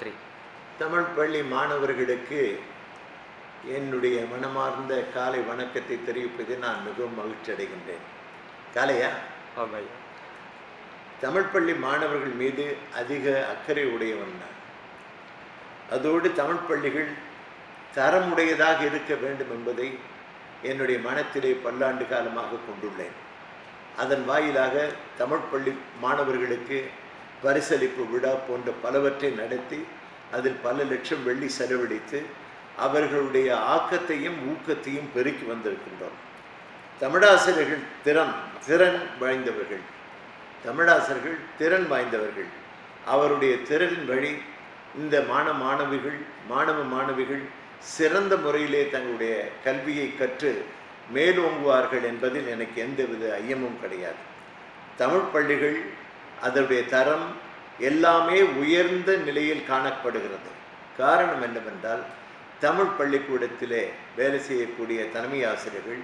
Three Tamil பள்ளி மாணவர்களுக்கு என்னுடைய மனமார்ந்த காலை வணக்கத்தை தெரிவிப்பதில் நான் மிகவும் மகிழ்ச்சி அடைகின்றேன். காலையா? ஆமாம் தமிழ் பள்ளி மாணவர்கள் மீது அதிக அக்கறை உடையவன் நான். அதோடு தமிழ் பள்ளிகள் தரமுடையதாக இருக்க வேண்டும் என்பதை என்னுடைய மனத்திலே பல்லாண்டு காலமாக கொண்டுள்ளேன். அதன் வாயிலாக தமிழ் பள்ளி மாணவர்களுக்கு பரிசளிப்பு விழா போன்ற பலவற்றை நடத்தி அதில் பல லட்சம் வெள்ளி செலவழித்து அவர்களுடைய ஆக்கத்தையும் ஊக்கத்தையும் பெருக்கி வந்திருக்கின்றோம். தமிழாசிரியர்கள் திறன் திறன் வாய்ந்தவர்கள். தமிழாசிரியர்கள் திறன் வாய்ந்தவர்கள். அவருடைய திறனின் வழி இந்த மாண மாணவிகள் மாணவ மாணவிகள் சிறந்த முறையிலே தங்களுடைய கல்வியை கற்று மேலோங்குவார்கள் என்பதில் எனக்கு எந்தவித ஐயமும் கிடையாது. தமிழ் பள்ளிகள் அதனுடைய தரம் எல்லாமே உயர்ந்த நிலையில் காணப்படுகிறது. காரணம் என்னவென்றால் தமிழ் பள்ளிக்கூடத்திலே வேலை செய்யக்கூடிய தலைமை ஆசிரியர்கள்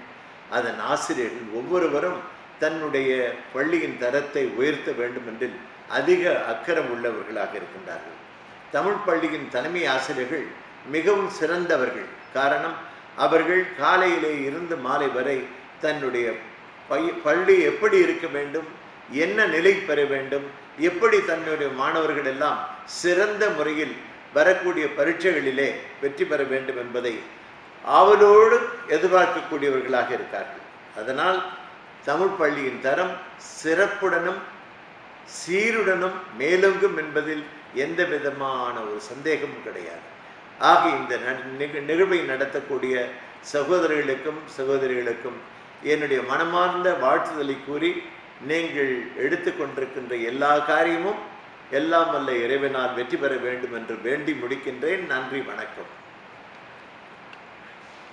அதன் ஆசிரியர்கள் ஒவ்வொருவரும் தன்னுடைய பள்ளியின் தரத்தை உயர்த்த வேண்டும் என்றில் அதிக அக்கறம் உள்ளவர்களாக இருக்கின்றார்கள். தமிழ் பள்ளியின் தலைமை ஆசிரியர்கள் மிகவும் சிறந்தவர்கள். காரணம் அவர்கள் காலையிலே இருந்து மாலை வரை தன்னுடைய பள்ளி எப்படி இருக்க வேண்டும் என்ன நிலை பெற வேண்டும்? எப்படி தன்னுடைய மாணவர்கள் எல்லாம் சிறந்த முறையில் வரக்கூடிய பரீட்சைகளிலே வெற்றி பெற வேண்டும் என்பதை ஆவலோடு எதிர்பார்க்கக்கூடியவர்களாக இருக்கார்கள். அதனால் தமிழ் பள்ளியின் தரம் சிறப்புடனும் சீருடனும் மேலோங்கும் என்பதில் எந்த விதமான ஒரு சந்தேகமும் கிடையாது. ஆக இந்த ந- நிகழ்வை நடத்தக்கூடிய சகோதரர்களுக்கும் சகோதரிகளுக்கும் என்னுடைய மனமார்ந்த வாழ்த்துதலை கூறி நீங்கள் எடுத்துக்கொண்டிருக்கின்ற எல்லா காரியமும் எல்லாம் வல்ல இறைவனால் வெற்றி பெற வேண்டும் என்று வேண்டி முடிக்கின்றேன். நன்றி வணக்கம்.